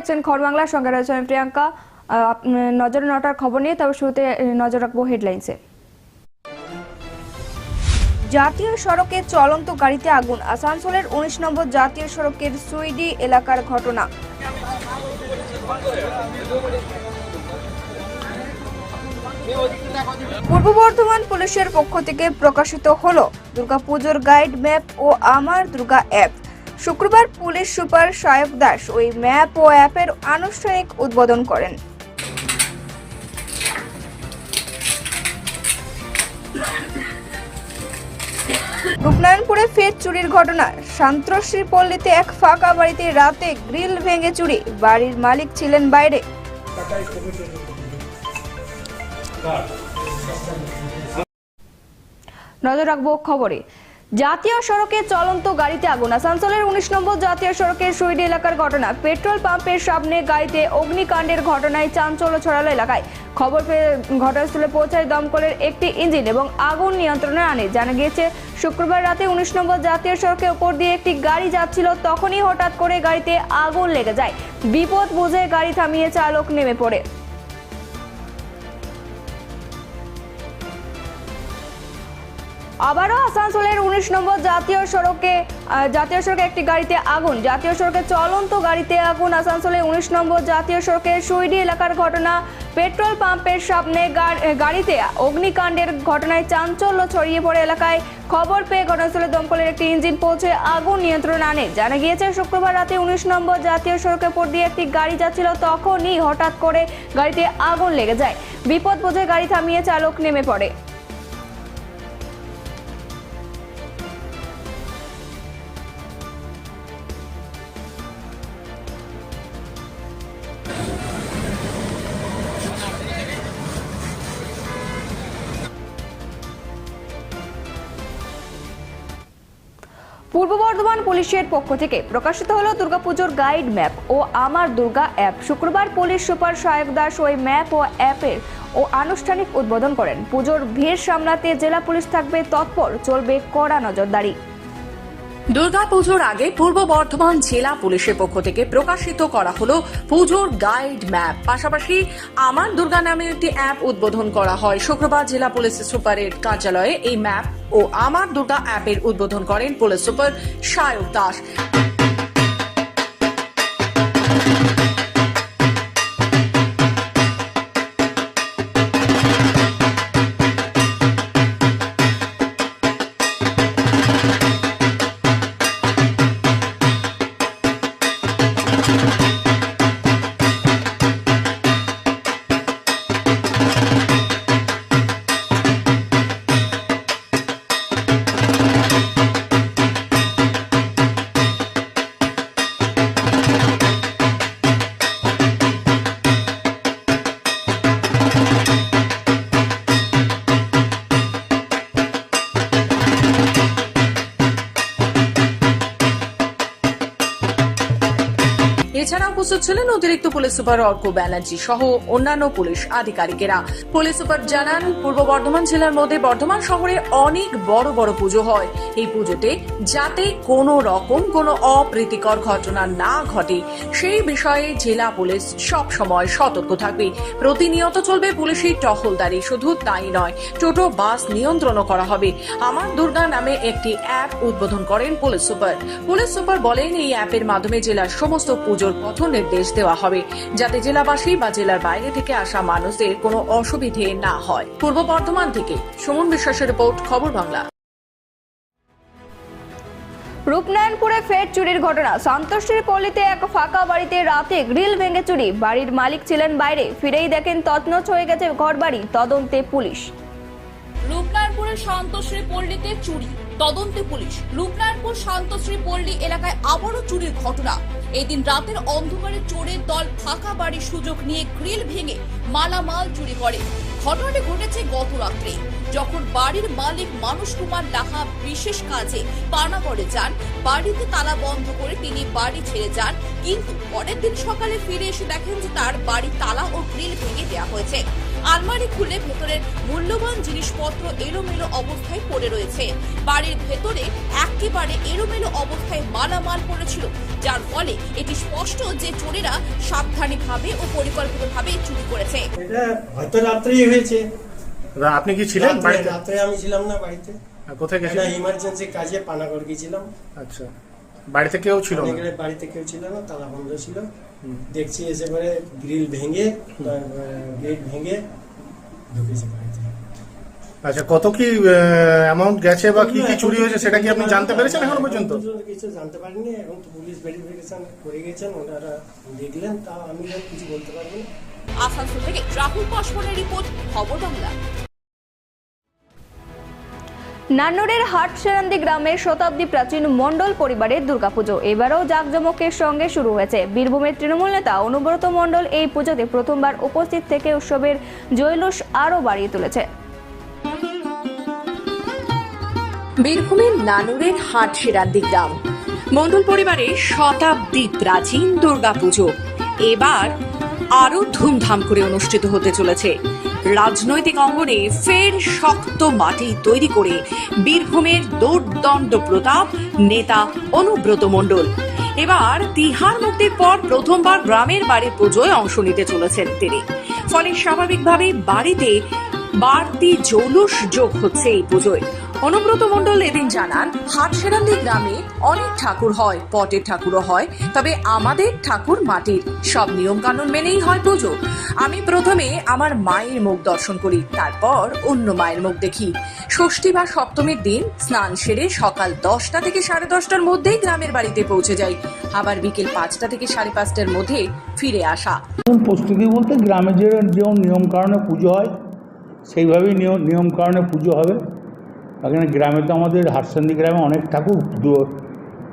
দেখছেন খবর বাংলার সঙ্গে রয়েছে আমি প্রিয়াঙ্কা। নজরে নটার খবর নিয়ে, তবে শুরুতে নজর রাখব হেডলাইন্সে। জাতীয় সড়কে চলন্ত গাড়িতে আগুন, আসানসোলের উনিশ নম্বর জাতীয় সড়কের সুইডি এলাকার ঘটনা। পূর্ব বর্ধমান পুলিশের পক্ষ থেকে প্রকাশিত হলো দুর্গাপুজোর গাইড ম্যাপ ও আমার দুর্গা অ্যাপ। শুক্রবার পুলিশ সুপার সায়ক দাস ওই ম্যাপ ও অ্যাপের আনুষ্ঠানিক উদ্বোধন করেন। রূপনারায়ণপুরে ফের চুরির ঘটনা। সন্ত্রাসী পল্লীতে এক ফাঁকা বাড়িতে রাতে গ্রিল ভেঙে চুরি। বাড়ির মালিক ছিলেন বাইরে। নজর রাখব খবরে। জাতীয় সড়কে চলন্ত গাড়িতে আগুন। আসানসোলের উনিশ নম্বর জাতীয় সড়কের সুইডি এলাকার ঘটনা। পেট্রোল পাম্পের সামনে গাড়িতে অগ্নিকাণ্ডের ঘটনায় চাঞ্চল্য ছড়ালো এলাকায়। খবর পেয়ে ঘটনাস্থলে পৌঁছায় দমকলের একটি ইঞ্জিন এবং আগুন নিয়ন্ত্রণে আনে। জানা গিয়েছে, শুক্রবার রাতে উনিশ নম্বর জাতীয় সড়কের উপর দিয়ে একটি গাড়ি যাচ্ছিল। তখনই হঠাৎ করে গাড়িতে আগুন লেগে যায়। বিপদ বুঝে গাড়ি থামিয়ে চালক নেমে পড়ে। আবারও আসানসোলের উনিশ নম্বর জাতীয় সড়কে জাতীয় সড়কে একটি গাড়িতে আগুন। জাতীয় সড়কে চলন্ত গাড়িতে আগুন। আসানসোলে উনিশ নম্বর জাতীয় সড়কে সুইডি এলাকার ঘটনা। পেট্রোল পাম্পের সামনে গাড়িতে অগ্নিকাণ্ডের ঘটনায় চাঞ্চল্য ছড়িয়ে পড়ে এলাকায়। খবর পেয়ে ঘটনাস্থলে দমকলের একটি ইঞ্জিন পৌঁছে আগুন নিয়ন্ত্রণ আনে। জানা গিয়েছে, শুক্রবার রাতে উনিশ নম্বর জাতীয় সড়কের উপর দিয়ে একটি গাড়ি যাচ্ছিল। তখনই হঠাৎ করে গাড়িতে আগুন লেগে যায়। বিপদ বোঝে গাড়ি থামিয়ে চালক নেমে পড়ে। পূর্ব বর্ধমান পুলিশের পক্ষ থেকে প্রকাশিত হলো দুর্গাপুজোর গাইড ম্যাপ ও আমার দুর্গা অ্যাপ শুক্রবার পুলিশ সুপার সায়ক দাস ওই ম্যাপ ও অ্যাপের ও আনুষ্ঠানিক উদ্বোধন করেন। পুজোর ভিড় সামলাতে জেলা পুলিশ থাকবে তৎপর, চলবে কড়া নজরদারি। দুর্গাপুজোর আগে পূর্ব বর্ধমান জেলা পুলিশের পক্ষ থেকে প্রকাশিত করা হলো পুজোর গাইড ম্যাপ পাশাপাশি আমার দুর্গা নামে একটি অ্যাপ উদ্বোধন করা হয়। শুক্রবার জেলা পুলিশ সুপারের কার্যালয়ে এই ম্যাপ ও আমার দুর্গা অ্যাপের উদ্বোধন করেন পুলিশ সুপার সায়ক দাস। উপস্থিত ছিলেন অতিরিক্ত পুলিশ সুপার অর্ক ব্যানার্জি সহ অন্যান্য পুলিশ আধিকারিকেরা। পুলিশ সুপার জানান, পূর্ব বর্ধমান জেলার মধ্যে বর্ধমান শহরে অনেক বড় বড় পুজো হয়। এই পুজোতে যাতে কোনো রকম কোনো অপ্রীতিকর ঘটনা না ঘটে, সেই বিষয়ে জেলা পুলিশ সব সময় সতর্ক থাকবে। প্রতিনিয়ত চলবে পুলিশের টহলদারি, শুধু তাই নয়, টোটো, বাস নিয়ন্ত্রণও করা হবে। আমার দুর্গা নামে একটি অ্যাপ উদ্বোধন করেন পুলিশ সুপার। পুলিশ সুপার বলেন, এই অ্যাপের মাধ্যমে জেলার সমস্ত পুজোর পথ নির্দেশ দেওয়া হবে যাতে জেলাবাসী বা জেলার বাইরে থেকে আসা মানুষদের কোনো অসুবিধে না হয়। পূর্ব বর্ধমান থেকে সুমন বিশ্বাসের রিপোর্ট, খবর বাংলা। রূপনারায়ণপুরে ফের চুরির ঘটনা। সন্তোষীর পল্লীতে এক ফাঁকা বাড়িতে রাতে গ্রিল ভেঙে চুরি। বাড়ির মালিক ছিলেন বাইরে। ফিরেই দেখেন তছনছ হয়ে গেছে ঘরবাড়ি। তদন্তে পুলিশ। রূপনারায়ণপুরের শান্তশ্রী পল্লীতে চুরি। তদন্তে পুলিশ। রূপনারায়ণপুর শান্তশ্রী পল্লী এলাকায় আবারও চুরির ঘটনা। এদিন রাতের অন্ধকারে চোরের দল ফাঁকা বাড়ির সুযোগ নিয়ে গ্রিল ভেঙে মালামাল চুরি করে। ঘটনাটি ঘটেছে গত রাত্রে। যখন বাড়ির মালিক মানুষ কুমার লাহা বিশেষ কাজে পানাগড়ে যান, বাড়িতে তালা বন্ধ করে তিনি বাড়ি ছেড়ে যান, কিন্তু পরের দিন সকালে ফিরে এসে দেখেন যে তার বাড়ি তালা ও গ্রিল ভেঙে দেওয়া হয়েছে। আলমারি খুলে ভেতরের মূল্যবান জিনিসপত্র এলোমেলো অবস্থায় পড়ে রয়েছে। বাড়ির ভেতরে একেবারে এলোমেলো অবস্থায় মালামাল পড়েছিল যার ফলে এটি স্পষ্ট যে চোরেরা সাবধানীভাবে ও পরিকল্পিতভাবে চুরি করেছে। এটা হয়তো রাত্রেই হয়েছে। আপনি কি ছিলেন রাত্রে- বাড়িতে? রাত্রে আমি ছিলাম না বাড়িতে। কোথায় গেছিলেন? ইমার্জেন্সি কাজে পানাগড় গেছিলাম। আচ্ছা। বাড়িতে কেউ ছিল না? বাড়িতে কেউ ছিল না তালা বন্ধ ছিল। দেখছি এসে পরে গ্রিল ভেঙে গেট ভেঙে ঢুকেছে বাড়িতে। আচ্ছা কত কি অ্যামাউন্ট গেছে বা কি কি চুরি হয়েছে সেটা কি আপনি জানতে পেরেছেন এখনও পর্যন্ত? কিছু জানতে পারিনি এখন তো পুলিশ ভেরিফিকেশন করে গেছেন ওনারা দেখলেন তাও আমি কিছু বলতে পারব না। আসানসোল থেকে রাহুল পাসওয়ানের রিপোর্ট খবর বাংলা। নান্নরের হাটসেরান্দি গ্রামের শতাব্দী প্রাচীন মণ্ডল পরিবারের দুর্গাপুজো। এবারও জাঁকজমকের সঙ্গে শুরু হয়েছে। বীরভূমের তৃণমূল নেতা অনুব্রত মণ্ডল এই পুজোতে প্রথমবার উপস্থিত থেকে উৎসবের জৈলুস আরও বাড়িয়ে তুলেছে। বীরভূমের নানুরের হাট সেরান্দি গ্রাম। মণ্ডল পরিবারের শতাব্দী প্রাচীন দুর্গাপুজো। এবার আরও ধুমধাম করে অনুষ্ঠিত হতে চলেছে। রাজনৈতিক অঙ্গনে ফের শক্ত মাটি তৈরি করে বীরভূমের দৌর্দণ্ড প্রতাপ নেতা অনুব্রত মণ্ডল। এবার তিহার মুক্তির পর প্রথমবার গ্রামের বাড়ির পুজোয় অংশ নিতে চলেছেন তিনি। ফলে স্বাভাবিকভাবে বাড়িতে বাড়তি জৌলুস যোগ হচ্ছে এই পুজোয়। অনুব্রত মণ্ডল এদিন জানান হাটসেরান্দি গ্রামে অনেক ঠাকুর হয়, পটের ঠাকুরও হয়, তবে আমাদের ঠাকুর মাটির। সব নিয়ম কানুন মেনেই হয় পুজো। আমি প্রথমে আমার মায়ের মুখ দর্শন করি, তারপর অন্য মায়ের মুখ দেখি। ষষ্ঠী বা সপ্তমীর দিন স্নান সেরে সকাল দশটা থেকে সাড়ে দশটার মধ্যেই গ্রামের বাড়িতে পৌঁছে যাই। আবার বিকেল পাঁচটা থেকে সাড়ে পাঁচটার মধ্যে ফিরে আসা। প্রস্তুতি বলতে গ্রামে যে নিয়ম কারণে পুজো হয়, সেইভাবেই নিয়ম নিয়ম কারণে পুজো হবে। এখানে গ্রামে তো আমাদের হারসান্দি গ্রামে অনেক ঠাকুর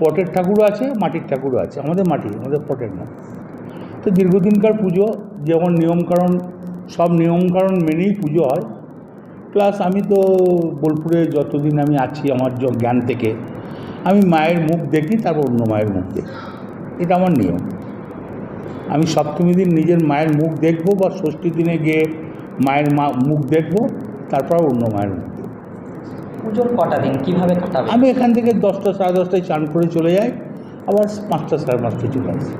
পটের ঠাকুরও আছে, মাটির ঠাকুরও আছে। আমাদের মাটি, আমাদের পটের না। তো দীর্ঘদিনকার পুজো, যেমন নিয়মকানুন, সব নিয়মকানুন মেনেই পুজো হয়। প্লাস আমি তো বোলপুরে যতদিন আমি আছি, আমার জ্ঞান থেকে, আমি মায়ের মুখ দেখি, তারপর অন্য মায়ের মুখ দেখি। এটা আমার নিয়ম। আমি সপ্তমী দিন নিজের মায়ের মুখ দেখব বা ষষ্ঠী দিনে গিয়ে মায়ের মা, মুখ দেখব, তারপর অন্য মায়ের মুখ পুজোর কটা দিন? কীভাবে কাটাবে? আমি এখান থেকে দশটা সাড়ে দশটায় চান করে চলে যাই। আবার পাঁচটা সাড়ে পাঁচটায় চলে আসি।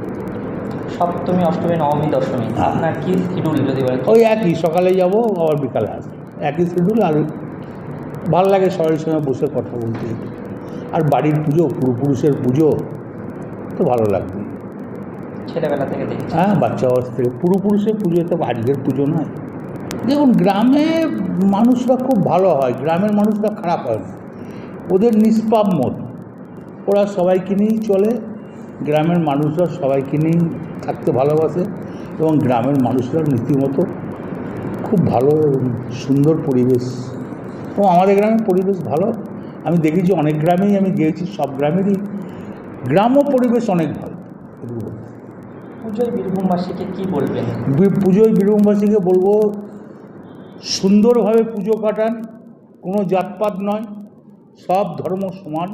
সপ্তমী অষ্টমী নবমী দশমী হ্যাঁ। আপনার কি শিডিউল যদি বলেন? ওই একই সকালে যাব আবার বিকালে আসব। একই শিডিউল আর ভালো লাগে সবার সঙ্গে বসে কথা বলতে। আর বাড়ির পুজো পূর্বপুরুষের পুজো তো ভালো লাগবে। ছেলেবেলা থেকে দেখছি হ্যাঁ বাচ্চা অবস্থা থেকে। পূর্বপুরুষের পুজো তো আজকের পুজো নয়। দেখুন গ্রামে মানুষরা খুব ভালো হয় গ্রামের মানুষরা খারাপ হয় না। ওদের নিষ্পাপ মত। ওরা সবাইকে নিয়েই চলে গ্রামের মানুষরা সবাইকে নিয়েই থাকতে ভালোবাসে এবং গ্রামের মানুষরা রীতিমতো খুব ভালো এবং সুন্দর পরিবেশ। এবং আমাদের গ্রামের পরিবেশ ভালো। আমি দেখেছি অনেক গ্রামেই আমি গিয়েছি সব গ্রামেরই গ্রাম্য পরিবেশ অনেক ভালো। পুজোয় বীরভূমবাসীকে কি বলবেন? পুজোয় বীরভূমবাসীকে বলব সুন্দরভাবে পুজো কাটান, কোনো জাতপাত নয়। সব ধর্ম সমান,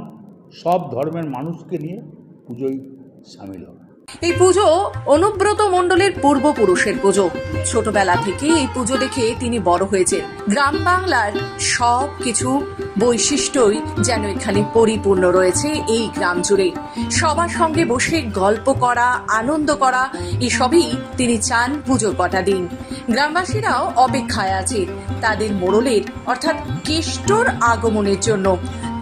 সব ধর্মের মানুষকে নিয়ে পুজোয় সামিল হবে এই পুজো অনুব্রত মণ্ডলের পূর্বপুরুষের পুজো। ছোটবেলা থেকে এই পুজো দেখে তিনি বড় হয়েছেন। গ্রাম বাংলার সব কিছু বৈশিষ্ট্যই যেন এখানে পরিপূর্ণ রয়েছে এই গ্রাম জুড়ে। সবার সঙ্গে বসে গল্প করা, আনন্দ করা, এসবই তিনি চান পুজোর কটা দিন। গ্রামবাসীরাও অপেক্ষায় আছে তাদের মোড়লের, অর্থাৎ কেষ্টর আগমনের জন্য।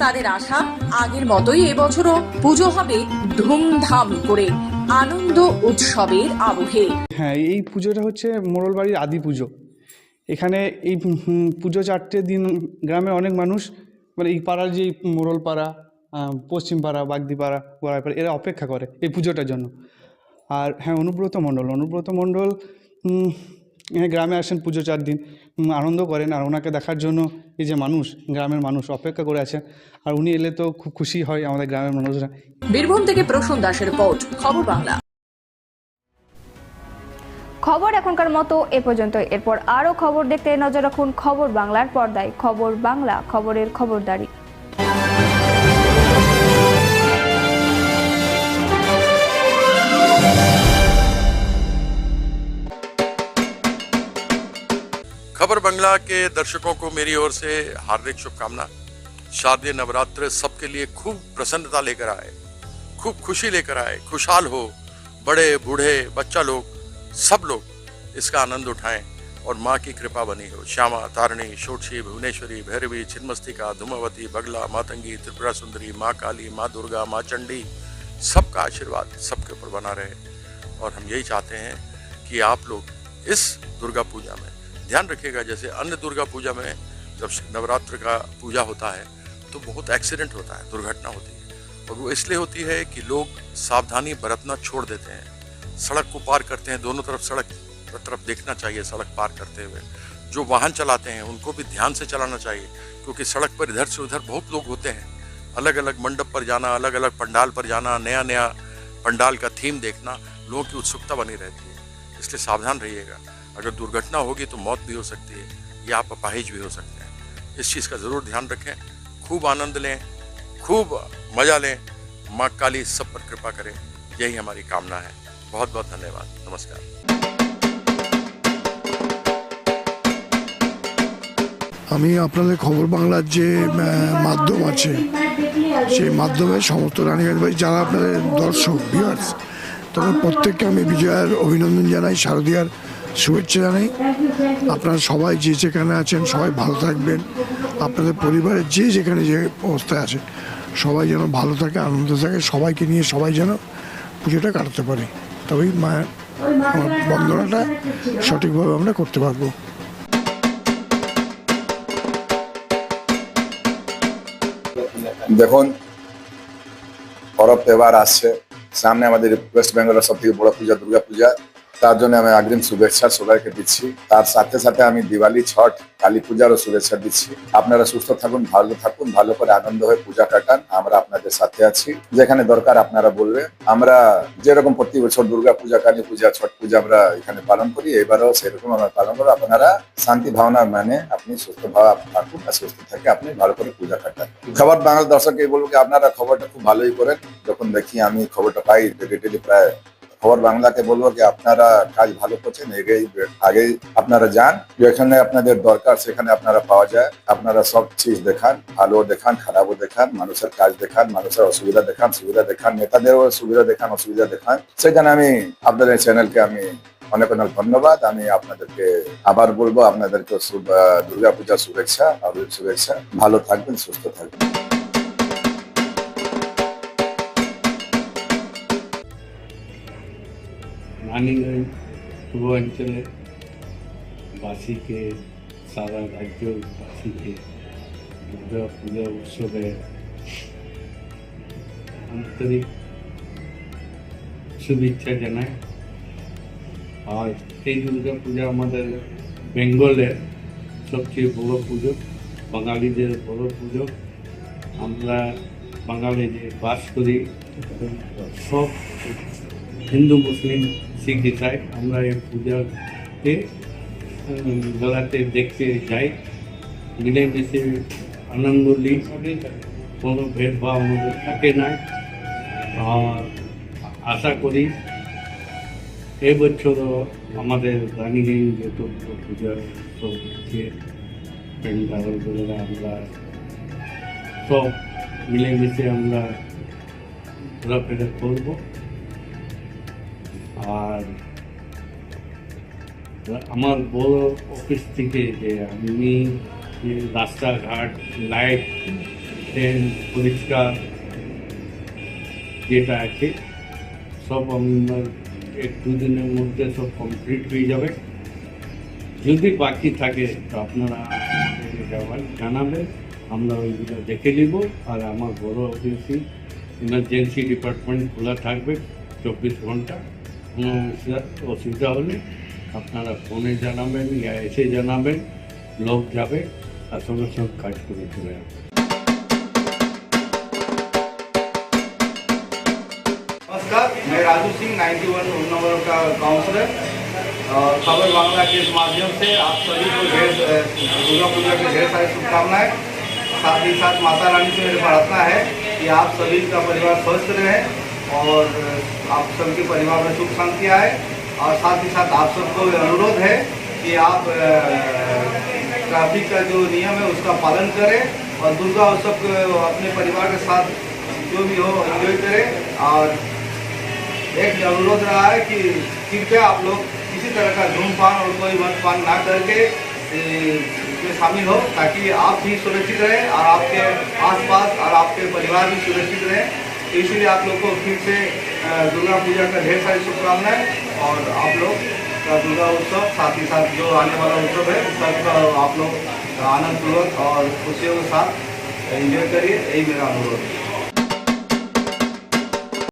তাদের আশা আগের মতোই এবছরও পুজো হবে ধুমধাম করে, আনন্দ উৎসবের আবহে। হ্যাঁ এই পুজোটা হচ্ছে মোড়ল বাড়ির আদি পুজো। এখানে এই পুজো চারটে দিন গ্রামের অনেক মানুষ মানে এই পাড়ার যে মোড়ল পাড়া পশ্চিম পাড়া, বাগদি পাড়া, গোড়াই পাড়া, এরা অপেক্ষা করে এই পুজোটার জন্য। আর হ্যাঁ অনুব্রত মণ্ডল অনুব্রত মণ্ডল হ্যাঁ গ্রামে আসেন পুজো চার দিন আনন্দ করেন আর ওনাকে দেখার জন্য এই যে মানুষ, গ্রামের মানুষ অপেক্ষা করে আছে আর উনি এলে তো খুব খুশি হয় আমাদের গ্রামের মানুষরা। বীরভূম থেকে প্রসূন দাসের রিপোর্ট, খবর বাংলা। খবর এখনকার মতো এ পর্যন্ত এরপর আরও খবর দেখতে নজর রাখুন খবর বাংলার পর্দায় খবর বাংলা খবরের খবরদারি खबर बंगला के दर्शकों को मेरी ओर से हार्दिक शुभकामना शारदीय नवरात्र सबके लिए खूब प्रसन्नता लेकर आए खूब खुशी लेकर आए खुशहाल हो बड़े बूढ़े बच्चा लोग सब लोग इसका आनंद उठाएँ और माँ की कृपा बनी हो। श्यामा, तारणी शोक्षी भुवनेश्वरी, भैरवी, छिन्मस्तिका, धूमावती, बगला, मातंगी, त्रिपुरा सुंदरी, माँ काली, माँ दुर्गा, माँ चंडी, सबका आशीर्वाद सबके ऊपर बना रहे। और हम यही चाहते हैं कि आप लोग इस दुर्गा पूजा में, ध्यान रखिएगा, जैसे अन्य दुर्गा पूजा में जब नवरात्र का पूजा होता है तो बहुत एक्सीडेंट होता है, दुर्घटना होती है। और वो इसलिए होती है कि लोग सावधानी बरतना छोड़ देते हैं। सड़क को पार करते हैं, दोनों तरफ़ सड़क तरफ़ देखना चाहिए, सड़क पार करते हुए। जो वाहन चलाते हैं, उनको भी ध्यान से चलाना चाहिए, क्योंकि सड़क पर इधर से उधर बहुत लोग होते हैं। अलग अलग मंडप पर जाना अलग अलग पंडाल पर जाना नया नया पंडाल का थीम देखना, लोगों की उत्सुकता बनी रहती है। इसलिए सावधान रहिएगा। अगर दुर्घटना होगी तो मौत भी हो सकती है, या आप अपाहिज भी हो सकते हैं। इस चीज़ का ज़रूर ध्यान रखें, खूब आनंद लें, खूब मज़ा लें। माँ काली सब पर कृपा करें। यही हमारी कामना है। बहुत बहुत धन्यवाद नमस्कार আমি আপনাদের খবর বাংলার যে আহ, মাধ্যম আছে সেই মাধ্যমে সমস্ত রানীগঞ্জ বাড়ি যারা আপনাদের দর্শক ভিউয়ার্স তাদের প্রত্যেককে আমি বিজয়ার অভিনন্দন জানাই শারদীয়ার শুভেচ্ছা জানাই আপনারা সবাই যে যেখানে আছেন সবাই ভালো থাকবেন আপনাদের পরিবারের যে যেখানে যে অবস্থায় আছে সবাই যেন ভালো থাকে আনন্দ থাকে সবাইকে নিয়ে সবাই যেন পুজোটা কাটাতে পারে তবেই মায়ের বন্দনাটা সঠিকভাবে আমরা করতে পারব। দেখুন পরব তেবার আসছে। সামনে আমাদের ওয়েস্ট বেঙ্গলের সব থেকে বড় পূজা দুর্গা পূজা তার জন্য আমি অগ্রিম শুভেচ্ছা সবাইকে দিচ্ছি। তার সাথে সাথে আমি দিওয়ালি, ছট, কালী পূজারও শুভেচ্ছা দিচ্ছি। আপনারা সুস্থ থাকুন, ভালো থাকুন, ভালো করে আনন্দ হয়ে পূজা কাটান। আমরা আপনাদের সাথে আছি। যেখানে দরকার আপনারা বলবেন। আমরা যেরকম প্রতি বছর দুর্গা পূজা, কালী পূজা, ছট পূজা আমরা এখানে পালন করি, এবারও সেরকম আমরা পালন করব। আপনারা শান্তি ভাবনা মানে আপনি সুস্থ ভাবে থাকুন আর সুস্থ থাকে আপনি ভালো করে পূজা কাটান। খবর বাংলা দর্শককে বলব কি আপনারা খবরটা খুব ভালোই করেন যখন দেখি আমি খবরটা পাই টেলি প্রায় খবর বাংলাকে বলব যে আপনারা কাজ ভালো করছেন, এগেই, আগেই আপনারা যান। যেখানে আপনাদের দরকার সেখানে আপনারা পাওয়া যায়। আপনারা সব চিজ দেখান ভালো দেখান, খারাপও দেখান, মানুষের কাজ দেখান, মানুষের অসুবিধা দেখান, সুবিধা দেখান, নেতাদেরও সুবিধা দেখান, অসুবিধা দেখান। সেখানে আমি আপনাদের চ্যানেলকে আমি অনেক অনেক ধন্যবাদ। আমি আপনাদেরকে আবার বলব আপনাদেরকে দুর্গাপূজার শুভেচ্ছা শুভেচ্ছা। ভালো থাকবেন, সুস্থ থাকবেন। রানীগঞ্জ পূর্বাঞ্চলে বাসীকে, সারা রাজ্যবাসীকে দুর্গা পূজা উৎসবে আন্তরিক শুভেচ্ছা জানাই। আর এই দুর্গা পূজা আমাদের বেঙ্গলের সবচেয়ে বড় পুজো, বাঙালিদের বড় পুজো। আমরা বাঙালি যে বাস করি। সব হিন্দু, মুসলিম শিখ ইসাই আমরা এই পূজাতে মেলাতে দেখতে যাই। মিলেমিশে আনন্দ নিই। কোনো ভেদভাব আমাদের থাকে না। আর আশা করি এবছরও আমাদের রানীগঞ্জ যত পূজার সব হচ্ছে বলে আমরা সব মিলেমিশে আমরা ঘোরাফেরা করব। আর আমার বড় অফিস থেকে যে আমি রাস্তাঘাট লাইট ট্রেন পরিষ্কার যেটা আছে, সব আমার এক দুদিনের মধ্যে সব কমপ্লিট হয়ে যাবে। যদি বাকি থাকে, তো আপনারা জানাবেন। আমরা ওইগুলো দেখে নিব। আর আমার বড় অফিসে ইমার্জেন্সি ডিপার্টমেন্ট খোলা থাকবে চব্বিশ ঘণ্টা। কোনো অসুবিধা- অসুবিধা হলে আপনারা ফোনে জানাবেন ইয়া এসে জানাবেন লোক যাবে আর সঙ্গে সঙ্গে কাজ করে চলে যাবে नमस्कार मैं राजू सिंह 91 नंबर का काउंसलर और खबर बांग्ला के माध्यम से आप सभी को ढेर दुर्गा पूजा की ढेर सारी शुभकामनाएं साथ ही साथ माता रानी से मेरी प्रार्थना है कि आप सभी का परिवार स्वस्थ रहे और आप सबके परिवार में सुख शांति आए। और साथ ही साथ आप सबको अनुरोध है कि आप ट्रैफ़िक का जो नियम है उसका पालन करें और दुर्गा उत्सव अपने परिवार के साथ जो भी हो एंजॉय करें। और एक अनुरोध रहा है कि कृपया आप लोग किसी तरह का धूमपान और कोई मदपान ना करके इसमें शामिल हो ताकि आप भी सुरक्षित रहें और आपके आसपास और आपके परिवार भी सुरक्षित रहें। इसीलिए आप लोग को फिर से दुर्गा पूजा का ढेर सारी शुभकामनाएँ और आप लोग का दुर्गा उत्सव, साथ ही साथ जो आने वाला उत्सव है उसका आप लोग आनंदपूर्वक और खुशियों के साथ एंजॉय करिए। यही मेरा अनुरोध है।